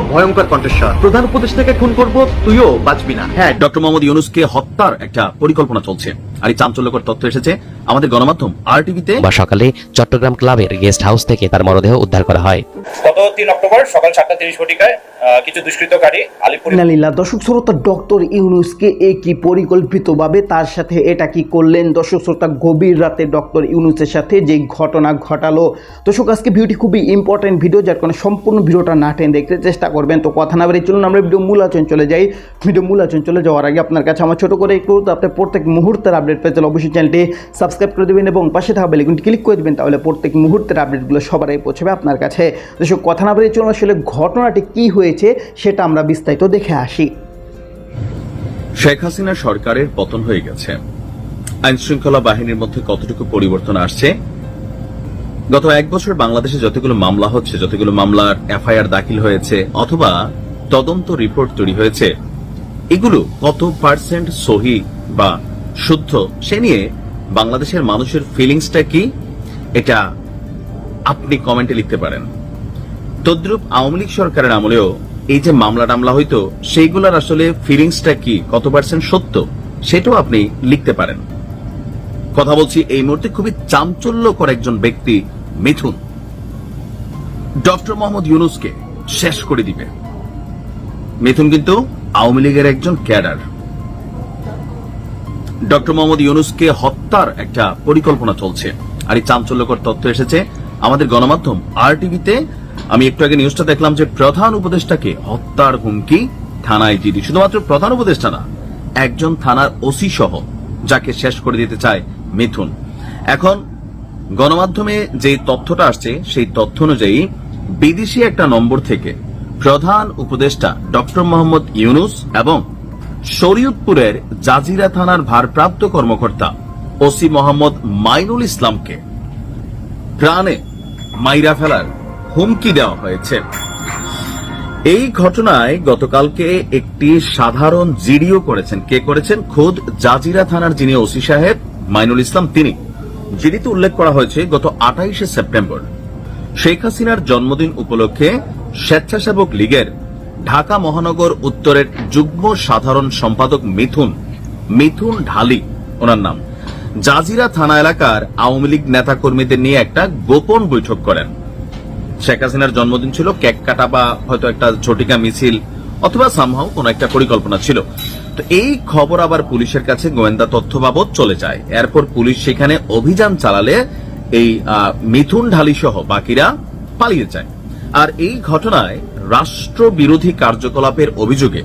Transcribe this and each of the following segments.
ভয়ঙ্কর কণ্ঠস্বর। প্রধান উপদেষ্টাকে খুন করব, তুইও বাঁচবি না। হ্যাঁ ডক্টর মোহাম্মদ ইউনুসকে হত্যার একটা পরিকল্পনা চলছে। আর এই চাঞ্চল্যকর তথ্য এসেছে। আমাদের গণমাধ্যম আর টিভিতে বা সকালে চট্টগ্রাম ক্লাবের গেস্ট হাউস থেকে তার মরদেহ উদ্ধার করা হয়। গত তিন অক্টোবর সকাল সাতটা তিরিশ ঘটিকায় কিছু দুষ্কৃতকারী আলিপুর নালিল্লা দর্শক শ্রোতা ডক্টর ইউনুসকে একই পরিকল্পিতভাবে তার সাথে এটা কি করলেন? দর্শক শ্রোতা গভীর রাতে ডক্টর ইউনুসের সাথে যে ঘটনা ঘটালো। দর্শক আজকে ভিডিওটি খুবই ইম্পর্টেন্ট ভিডিও যার কারণে সম্পূর্ণ ভিডিওটা না টেনে দেখতে চেষ্টা করবেন। তো কথা না বেরিয়ে চলুন আমরা ভিডিও মূল আচরণ চলে যাই। ভিডিও মূল আচরণ চলে যাওয়ার আগে আপনার কাছে আমার ছোট করে একটু আপনি প্রত্যেক মুহূর্তের আপডেট পেতে হলে অবশ্যই চ্যানেলটি সাবস্ক্রাইব করে দেবেন এবং পাশে থাকা বেলিকনটি ক্লিক করে দেবেন, তাহলে প্রত্যেক মুহূর্তের আপডেটগুলো সবার আগে পৌঁছবে আপনার কাছে। দর্শক, কথা না বেরিয়ে চলুন আসলে ঘটনাটি কী হয়েছে সেটা আমরা বিস্তারিত দেখে আসি। শেখ হাসিনা সরকারের পতন হয়ে গেছে। আইন শৃঙ্খলা বাহিনীর মধ্যে কতটুকু পরিবর্তন আসছে? গত এক বছর বাংলাদেশে যতগুলো মামলা হচ্ছে, যতগুলো মামলার এফআইআর দাখিল হয়েছে, অথবা তদন্ত রিপোর্ট তৈরি হয়েছে, এগুলো কত পার্সেন্ট সহি বা শুদ্ধ, সে নিয়ে বাংলাদেশের মানুষের ফিলিংসটা কি? এটা আপনি কমেন্টে লিখতে পারেন। তদ্রুপ আওয়ামী লীগ সরকারের আমলেও এই যে মামলা টামলা হইতো, সেইগুলোর আসলে ফিলিংসটা কি? কত পার্সেন্ট সত্য? সেটাও আপনি লিখতে পারেন। কথা বলছি, এই মুহূর্তে খুবই চাঞ্চল্যকর একজন ব্যক্তি, মিথুন। ডক্টর মোহাম্মদ ইউনুসকে শেষ করে দিবে। মিথুন কিন্তু আওয়ামী লীগের একজন ক্যাডার। ডক্টর মোহাম্মদ ইউনুসকে হত্যার একটা পরিকল্পনা চলছে। আর এই চাঞ্চল্যকর তথ্য এসেছে আমাদের গণমাধ্যম আর টিভিতে আমি একটু আগে নিউজটা দেখলাম যে প্রধান উপদেষ্টাকে হত্যার হুমকি থানায় জিডি শুধুমাত্র প্রধান উপদেষ্টা না, একজন থানার ওসি সহ, যাকে শেষ করে দিতে চায় মিথুন। এখন গণমাধ্যমে যে তথ্যটা আসছে, সেই তথ্য অনুযায়ী বিদেশি একটা নম্বর থেকে প্রধান উপদেষ্টা ডক্টর মোহাম্মদ ইউনুস এবং শরীয়তপুরের জাজিরা থানার ভারপ্রাপ্ত কর্মকর্তা ওসি মোহাম্মদ মাইনুল ইসলামকে প্রাণে মাইরা ফেলার হুমকি দেওয়া হয়েছে। এই ঘটনায় গতকালকে একটি সাধারণ জিডিও করেছেন। কে করেছেন? খোদ জাজিরা থানার যিনি ওসি সাহেব মাইনুল ইসলাম, তিনি। জিডিতে উল্লেখ করা হয়েছে, গত আঠাইশে সেপ্টেম্বর শেখ হাসিনার জন্মদিন উপলক্ষে স্বেচ্ছাসেবক লীগের ঢাকা মহানগর উত্তরের যুগ্ম সাধারণ সম্পাদক মিথুন মিথুন ঢালি ওনার নাম। জাজিরা থানা এলাকার আওয়ামী লীগ নেতাকর্মীদের নিয়ে একটা গোপন বৈঠক করেন। শেখ হাসিনার জন্মদিন ছিল, কেক কাটা বা হয়তো একটা ঝটিকা মিছিল অথবা সামহাও কোন একটা পরিকল্পনা ছিল। তো এই খবর আবার পুলিশের কাছে গোয়েন্দা তথ্য বাবদ চলে যায়। এরপর পুলিশ সেখানে অভিযান চালালে এই মিথুন ঢালি সহ বাকিরা পালিয়ে যায়। আর এই ঘটনায় রাষ্ট্রবিরোধী কার্যকলাপের অভিযোগে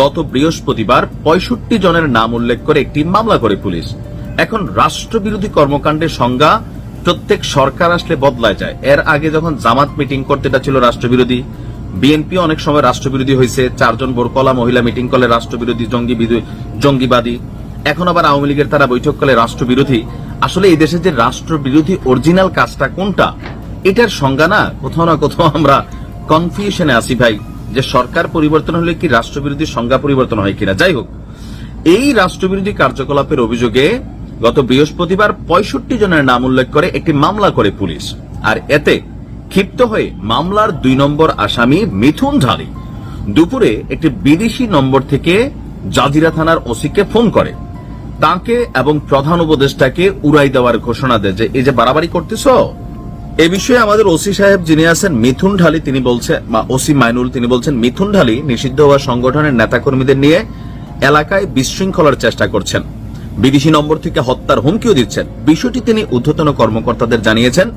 গত বৃহস্পতিবার পঁয়ষট্টি জনের নাম উল্লেখ করে একটি মামলা করে পুলিশ। এখন রাষ্ট্রবিরোধী কর্মকাণ্ডের সংজ্ঞা প্রত্যেক সরকার আসলে বদলায় যায়। এর আগে যখন জামাত মিটিং করতে এটা ছিল রাষ্ট্রবিরোধী, বিএনপি অনেক সময় রাষ্ট্রবিরোধী হয়েছে, চারজন বোরকলা মহিলা মিটিং করলে রাষ্ট্রবিরোধী, জঙ্গি জঙ্গিবাদী। এখন আবার আওয়ামী লীগের তারা বৈঠক করলে রাষ্ট্রবিরোধী। আসলে এই দেশে যে রাষ্ট্রবিরোধী অরিজিনাল কাজটা কোনটা, এটার সংজ্ঞা না, কোথাও না কোথাও আমরা কনফিউশনে আসি ভাই, যে সরকার পরিবর্তন হলে কি রাষ্ট্রবিরোধী সংজ্ঞা পরিবর্তন হয় কিনা? যাই হোক, এই রাষ্ট্রবিরোধী কার্যকলাপের অভিযোগে গত বৃহস্পতিবার পঁয়ষট্টি জনের নাম উল্লেখ করে একটি মামলা করে পুলিশ, আর এতে ক্ষিপ্ত হয়ে মামলার দুই নম্বর আসামি মিথুন ঢালি দুপুরে একটি বিদেশি নম্বর থেকে জাজিরা থানার ওসিকে ফোন করে। তাকে এবং প্রধান উপদেষ্টাকে উড়াই দেওয়ার ঘোষণা দেয় যে, এই যে বাড়াবাড়ি করতেছ? এ বিষয়ে আমাদের ওসি সাহেব যিনি আছেন, মিথুন ঢালি, তিনি বলছে, বা ওসি মাইনুল, তিনি বলছেন, মিথুন ঢালি নিষিদ্ধ হওয়া সংগঠনের নেতাকর্মীদের নিয়ে এলাকায় বিশৃঙ্খলার চেষ্টা করছেন। বিদেশি নম্বর থেকে হত্যার হুমকিও দিচ্ছেন। বিষয়টি তিনি ঊর্ধ্বতন কর্মকর্তাদের জানিয়েছেন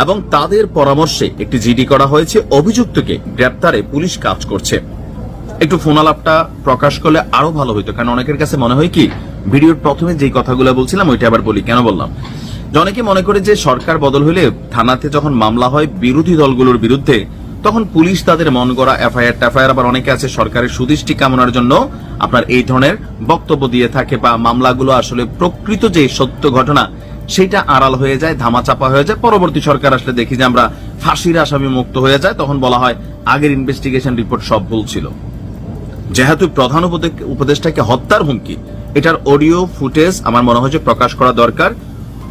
এবং তাদের পরামর্শে একটি জিডি করা হয়েছে। অভিযুক্তকে গ্রেপ্তারে পুলিশ কাজ করছে। একটু ফোন আলাপটা প্রকাশ করলে আরও ভালো হইতো, কারণ অনেকের কাছে মনে হয় কি, ভিডিওর প্রথমে যে কথাগুলো বলছিলাম, ওইটা আবার বলি। কেন বললাম? অনেকে মনে করে যে সরকার বদল হলে থানাতে যখন মামলা হয় বিরোধী দলগুলোর বিরুদ্ধে, তখন পুলিশ তাদের মন গড়া এফআইআর টাফআইআর, আবার অনেকে আছে সরকারের সুদৃষ্টি কামনার জন্য আপনার এই ধরনের বক্তব্য দিয়ে থাকে বা মামলাগুলো আসলে প্রকৃত যে সত্য ঘটনা, সেটা আড়াল হয়ে যায়, ধামাচাপা হয়ে যায়। পরবর্তী সরকার আসলে দেখি যে আমরা ফাঁসির আসামি মুক্ত হয়ে যায়, তখন বলা হয় আগের ইনভেস্টিগেশন রিপোর্ট সব ভুল ছিল। যেহেতু প্রধান উপদে- উপদেষ্টাকে হত্যার হুমকি, এটার অডিও ফুটেজ আমার মনে হয় যে প্রকাশ করা দরকার।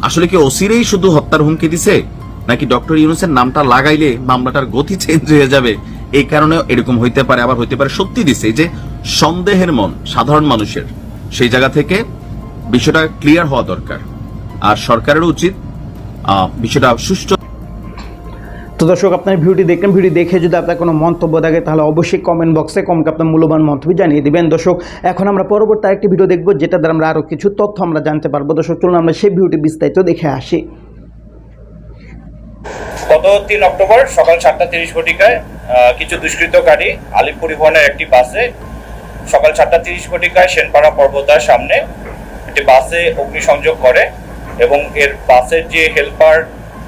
আসলে কি ওসিরেই শুধু হত্যার হুমকি দিছে? নাকি ডক্টর ইউনুসের নামটা লাগাইলে মামলাটার গতি চেঞ্জ হয়ে যাবে? এই কারণে এরকম হইতে পারে, আবার হইতে পারে সত্যি দিছে। যে সন্দেহের মন সাধারণ মানুষের, সেই জায়গা থেকে বিষয়টা ক্লিয়ার হওয়া দরকার। আর সরকারের উচিত বিষয়টা সুষ্ঠু তো দর্শক, আপনার ভিডিওটি দেখলেন, ভিডিও দেখে যদি আপনার কোনো মন্তব্য থাকে, তাহলে অবশ্যই কমেন্ট বক্সে কমকে আপনার মূল্যবান মন্তব্য জানিয়ে দিবেন। দর্শক, এখন আমরা পরবর্তী আরেকটি ভিডিও দেখব যেটা দ্বারা আমরা আরও কিছু তথ্য আমরা জানতে পারব। দর্শক, চলুন আমরা সেই ভিডিওটি বিস্তারিত দেখে আসি। গত তিন অক্টোবর সকাল সাতটা তিরিশ ঘটিকায় কিছু দুষ্কৃতকারী আলিপ পরিবহনের একটি বাসে সকাল সাতটা তিরিশ ঘটিকায় সেনপাড়া পর্বতার সামনে একটি বাসে অগ্নিসংযোগ করে এবং এর বাসের যে হেল্পার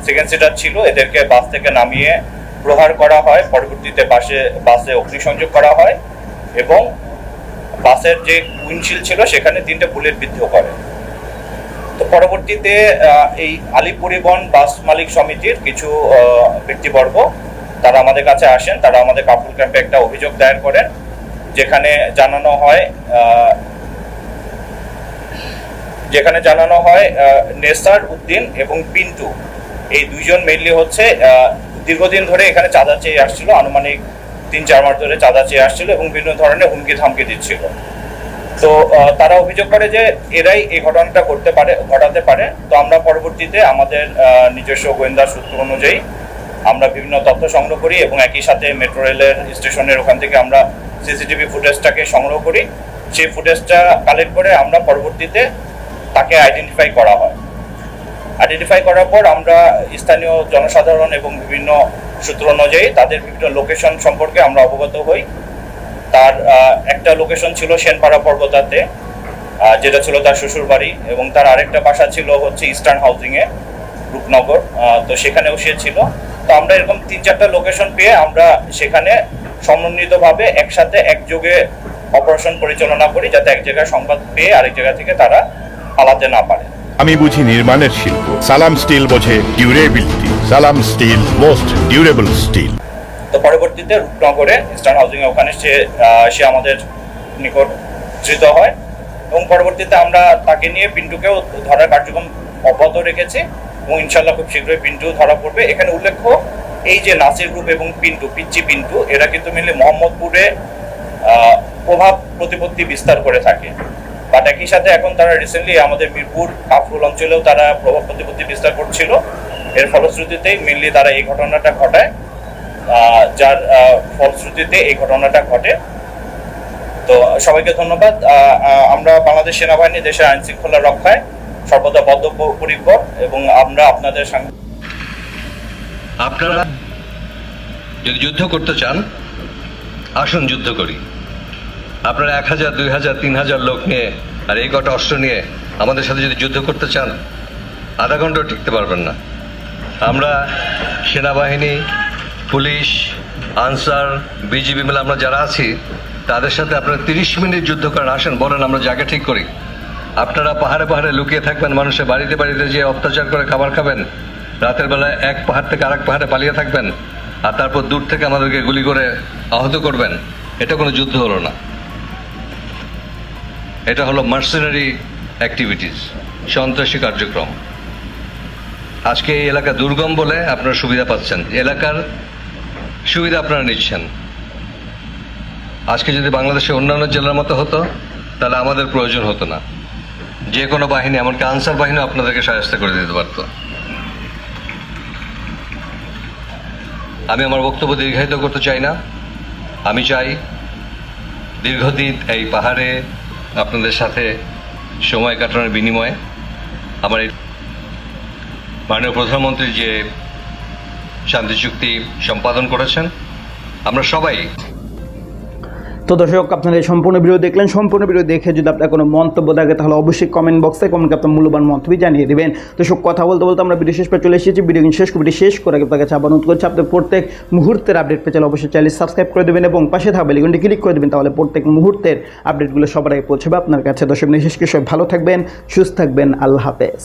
সেকেন্ড সিটার ছিল, এদেরকে বাস থেকে নামিয়ে প্রহার করা হয়। পরবর্তীতে বাসে বাসে অগ্নিসংযোগ করা হয় এবং বাসের যে উইন্ডশিল্ড ছিল, সেখানে তিনটে বুলেট বিদ্ধ করে। তো পরবর্তীতে এই আলী পরিবহন বাস মালিক সমিতির কিছু ব্যক্তিবর্গ, তারা আমাদের কাছে আসেন। তারা আমাদের কাপুর ক্যাম্পে একটা অভিযোগ দায়ের করেন, যেখানে জানানো হয় যেখানে জানানো হয় নেসার উদ্দিন এবং পিন্টু। এই দুইজন মেনলি হচ্ছে দীর্ঘদিন ধরে এখানে চাঁদা চেয়ে আসছিল, আনুমানিক তিন, চার মাস ধরে চাঁদা চেয়ে আসছিল এবং বিভিন্ন ধরনের হুমকি ধামকি দিচ্ছিল। তো তারা অভিযোগ করে যে এরাই এই ঘটনাটা করতে পারে, ঘটাতে পারে। তো আমরা পরবর্তীতে আমাদের নিজস্ব গোয়েন্দা সূত্র অনুযায়ী আমরা বিভিন্ন তথ্য সংগ্রহ করি এবং একই সাথে মেট্রো রেলের স্টেশনের ওখান থেকে আমরা সিসিটিভি ফুটেজটাকে সংগ্রহ করি। সেই ফুটেজটা কালেক্ট করে আমরা পরবর্তীতে তাকে আইডেন্টিফাই করা হয়। আইডেন্টিফাই করার পর আমরা স্থানীয় জনসাধারণ এবং বিভিন্ন সূত্র অনুযায়ী তাদের বিভিন্ন লোকেশন সম্পর্কে আমরা অবগত হই। তার একটা লোকেশন ছিল সেনপাড়া পর্বতাতে যেটা ছিল তার শ্বশুর বাড়ি এবং তার আরেকটা বাসা ছিল হচ্ছে ইস্টার্ন হাউজিং এ, রূপনগর তো সেখানেও সে ছিল। তো আমরা এরকম তিন চারটা লোকেশন পেয়ে আমরা সেখানে সমন্বিতভাবে একসাথে একযোগে অপারেশন পরিচালনা করি যাতে এক জায়গায় সংবাদ পেয়ে আরেক জায়গা থেকে তারা পালাতে না পারে। আমি বুঝি নির্মাণের শিল্প। সালাম স্টিল বোঝে ডিউরেবিলিটি সালাম স্টিল মোস্ট ডিউরেবল স্টিল তো পরবর্তীতে রূপনগরে ইস্টার্ন হাউজিং ওখানে সে সে আমাদের নিকট ধৃত হয়। এবং পরবর্তীতে আমরা তাকে নিয়ে পিন্টুকেও ধরার কার্যক্রম অব্যাহত রেখেছি। এবং ইনশাল্লাহ খুব শীঘ্রই পিন্টু ধরা পড়বে। এখানে উল্লেখ্য, এই যে নাসির গ্রুপ এবং পিন্টু, পিচ্চি পিন্টু, এরা কিন্তু মিলে মোহাম্মদপুরে প্রভাব প্রতিপত্তি বিস্তার করে থাকে। বাট একই সাথে এখন তারা রিসেন্টলি আমাদের মিরপুর কাফরুল অঞ্চলেও তারা প্রভাব প্রতিপত্তি বিস্তার করছিল। এর ফলশ্রুতিতেই মেনলি তারা এই ঘটনাটা ঘটায় যার ফলশ্রুতিতে এই ঘটনাটা ঘটে। তো সবাইকে ধন্যবাদ। আমরা বাংলাদেশ সেনাবাহিনী দেশের আইন শৃঙ্খলা রক্ষায় সর্বদা বদ্ধপরিকর এবং আমরা আপনাদের সঙ্গে আপনারা যদি যুদ্ধ করতে চান, আসুন যুদ্ধ করি। আপনারা এক হাজার, দুই হাজার, তিন হাজার লোক নিয়ে আর এই কটা অস্ত্র নিয়ে আমাদের সাথে যদি যুদ্ধ করতে চান, আধা ঘন্টাও টিকতে পারবেন না। আমরা সেনাবাহিনী, পুলিশ, আনসার, বিজিবি মিলে আমরা যারা আছি, তাদের সাথে আপনারা তিরিশ মিনিট যুদ্ধ করেন। আসেন, বলেন, আমরা জায়গা ঠিক করি। আপনারা পাহাড়ে পাহাড়ে লুকিয়ে থাকবেন মানুষের বাড়িতে বাড়িতে যে অত্যাচার করে খাবার খাবেন। রাতের বেলায় এক পাহাড় থেকে আরেক পাহাড়ে পালিয়ে থাকবেন। আর তারপর দূর থেকে আমাদেরকে গুলি করে আহত করবেন। এটা কোনো যুদ্ধ হলো না। এটা হলো মার্সেনারি অ্যাক্টিভিটিস সন্ত্রাসী কার্যক্রম। আজকে এই এলাকা দুর্গম বলে আপনারা সুবিধা পাচ্ছেন। এলাকার সুবিধা আপনারা নিচ্ছেন। আজকে যদি বাংলাদেশে অন্যান্য জেলার মতো হতো, তাহলে আমাদের প্রয়োজন হতো না। যে কোনো বাহিনী, এমনকি আনসার বাহিনী আপনাদেরকে সাহায্য করে দিতে পারতো। আমি আমার বক্তব্য দীর্ঘায়িত করতে চাই না। আমি চাই দীর্ঘদিন এই পাহাড়ে আপনাদের সাথে সময় কাটানোর বিনিময়ে আমার এই মাননীয় প্রধানমন্ত্রী যে শান্তি চুক্তি সম্পাদন করেছেন, আমরা সবাই তো দর্শক, আপনারা এই সম্পূর্ণ ভিডিও দেখলেন। সম্পূর্ণ ভিডিও দেখে যদি আপনার কোনো মন্তব্য থাকে, তাহলে অবশ্যই কমেন্ট বক্সে কমেন্ট আপনার মূল্যবান মন্তব্য জানিয়ে দেবেন। তো সব কথা বলতে বলতে আমরা ভিডিও শেষ পর চলে এসেছি। ভিডিও শেষ ভিডিও শেষ করে আপনার কাছে আবার অনুরোধ করছি, আপনার প্রত্যেক মুহূর্তের আপডেট পেয়ে চলে অবশ্যই চ্যানেল সাবস্ক্রাইব করে দেবেন এবং পাশে থাকা বেলিগনটি ক্লিক করে দেবেন, তাহলে প্রত্যেক মুহূর্তের আপডেটগুলো সবার আগে পৌঁছবে আপনার কাছে। দর্শক নিয়ে শেষ করে ভালো থাকবেন, সুস্থ থাকবেন। আল্লাহ হাফেজ।